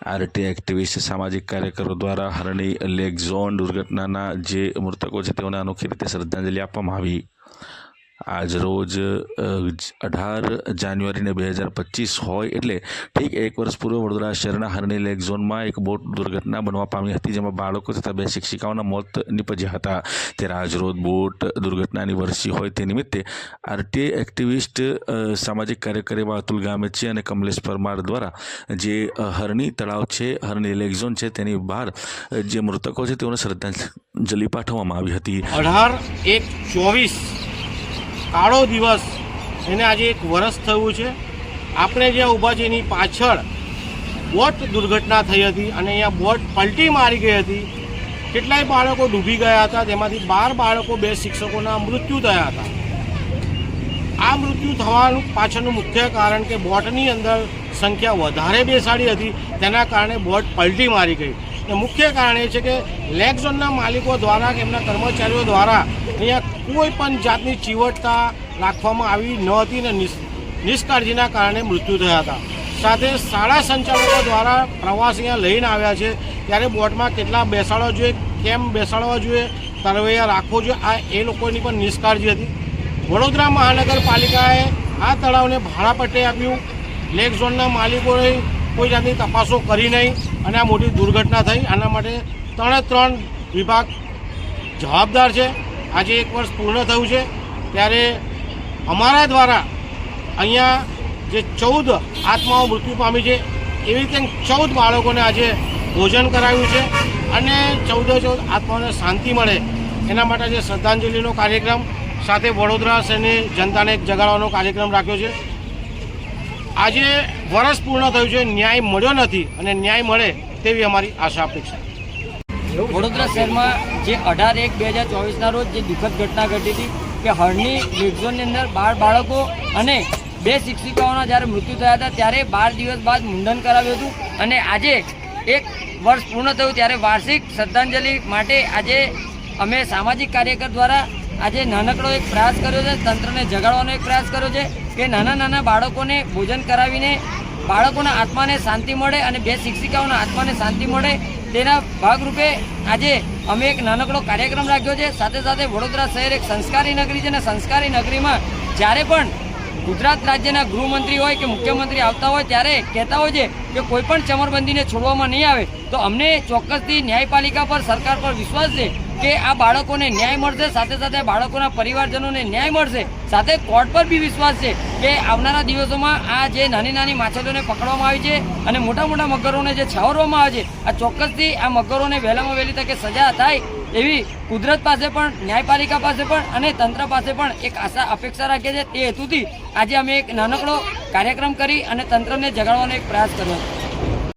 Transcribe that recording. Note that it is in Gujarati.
આરટી એક્ટિવિસ્ટ સામાજિક કાર્યકરો દ્વારા હરણી લેક ઝોન દુર્ઘટનાના જે મૃતકો છે તેઓને અનોખી રીતે શ્રદ્ધાંજલિ આપવામાં આવી. આજ રોજ અઢાર જાન્યુઆરીને બે હજાર પચીસ હોય એટલે ઠીક એક વર્ષ પૂર્વે વડોદરા શહેરના હરણી લેક ઝોનમાં એક બોટ દુર્ઘટના બનવા પામી હતી, જેમાં બાળકો તથા બે શિક્ષિકાઓના મોત નિપજ્યા હતા. ત્યારે આજરોજ બોટ દુર્ઘટનાની વરસી હોય તે નિમિત્તે આરટીઆઈ એક્ટિવિસ્ટ સામાજિક કાર્યકર એવા અતુલ ગામેચી અને કમલેશ પરમાર દ્વારા જે હરણી તળાવ છે, હરણી લેક ઝોન છે, તેની બહાર જે મૃતકો છે, તેઓને શ્રદ્ધાંજલિ પાઠવવામાં આવી હતી. અઢાર એક ચોવીસ કાળો દિવસ એને આજે એક વરસ થયું છે. આપણે જ્યાં ઊભા છે એની પાછળ બોટ દુર્ઘટના થઈ હતી અને અહીંયા બોટ પલટી મારી ગઈ હતી. કેટલાય બાળકો ડૂબી ગયા હતા, તેમાંથી બાર બાળકો બે શિક્ષકોના મૃત્યુ થયા હતા. આ મૃત્યુ થવાનું પાછળનું મુખ્ય કારણ કે બોટની અંદર સંખ્યા વધારે બેસાડી હતી, તેના કારણે બોટ પલટી મારી ગઈ. ને મુખ્ય કારણ એ છે કે લેગ ઝોનના માલિકો દ્વારા કે એમના કર્મચારીઓ દ્વારા અહીંયા કોઈ પણ જાતની ચીવટતા રાખવામાં આવી ન હતી ને નિષ்- નિષ્કાળજીના કારણે મૃત્યુ થયા હતા. સાથે શાળા સંચાલકો દ્વારા પ્રવાસ અહીંયા લઈને આવ્યા છે. ત્યારે બોટમાં કેટલા બેસાડવા જોઈએ, કેમ બેસાડવા જોઈએ, તરવૈયા રાખવો જોઈએ, આ એ લોકોની પણ નિષ્કાળજી હતી. વડોદરા મહાનગરપાલિકાએ આ તળાવને ભાડાપટ્ટે આપ્યું. લેક ઝોનના માલિકોએ કોઈ જાતની તપાસો કરી નહીં અને આ મોટી દુર્ઘટના થઈ. આના માટે ત્રણે ત્રણ વિભાગ જવાબદાર છે. આજે એક વર્ષ પૂર્ણ થયું છે, ત્યારે અમારા દ્વારા અહીંયા જે ચૌદ આત્માઓ મૃત્યુ પામી છે, એવી રીતે ચૌદ બાળકોને આજે ભોજન કરાવ્યું છે અને ચૌદે ચૌદ આત્માઓને શાંતિ મળે. એના માટે આજે શ્રદ્ધાંજલિનો કાર્યક્રમ સાથે વડોદરા શહેરની જનતાને જગાડવાનો કાર્યક્રમ રાખ્યો છે. આજે વર્ષ પૂર્ણ થયું છે, ન્યાય મળ્યો નથી અને ન્યાય મળે તેવી અમારી આશા અપેક્ષા વડોદરા શહેરમાં જે અઢાર એક બે હજાર ચોવીસના રોજ જે દુઃખદ ઘટના ઘટી હતી કે હળની લેકઝોનની અંદર બાળ બાળકો અને બે શિક્ષિકાઓના જ્યારે મૃત્યુ થયા હતા, ત્યારે બાર દિવસ બાદ મુંડન કરાવ્યું હતું અને આજે એક વર્ષ પૂર્ણ થયું ત્યારે વાર્ષિક શ્રદ્ધાંજલિ માટે આજે અમે સામાજિક કાર્યકર દ્વારા આજે નાનકડો એક પ્રયાસ કર્યો છે, તંત્રને જગાડવાનો એક પ્રયાસ કર્યો છે કે નાના નાના બાળકોને ભોજન કરાવીને બાળકોના આત્માને શાંતિ મળે અને બે શિક્ષિકાઓના આત્માને શાંતિ મળે તેના ભાગરૂપે આજે અમે એક નાનકડો કાર્યક્રમ રાખ્યો છે. સાથે સાથે વડોદરા શહેર એક સંસ્કારી નગરી છે અને સંસ્કારી નગરીમાં જ્યારે પણ ગુજરાત રાજ્યના ગૃહમંત્રી હોય કે મુખ્યમંત્રી આવતા હોય, ત્યારે કહેતા હોય છે કે કોઈ પણ ચમરબંધીને છોડવામાં નહીં આવે. તો અમને ચોક્કસથી ન્યાયપાલિકા પર, સરકાર પર વિશ્વાસ છે કે આ બાળકોને ન્યાય મળશે, સાથે સાથે બાળકોના પરિવારજનોને ન્યાય મળશે. સાથે કોર્ટ પર બી વિશ્વાસ છે કે આવનારા દિવસોમાં આ જે નાની નાની માછલીઓને પકડવામાં આવી છે અને મોટા મોટા મગરોને જે છાવરવામાં આવે છે, આ ચોક્કસથી આ મગરોને વહેલામાં વહેલી તકે સજા થાય એવી કુદરત પાસે પણ, ન્યાયપાલિકા પાસે પણ અને તંત્ર પાસે પણ એક આશા અપેક્ષા રાખીએ છીએ. તે હેતુથી આજે અમે એક નાનકડો કાર્યક્રમ કરી અને તંત્રને જગાડવાનો એક પ્રયાસ કર્યો. છે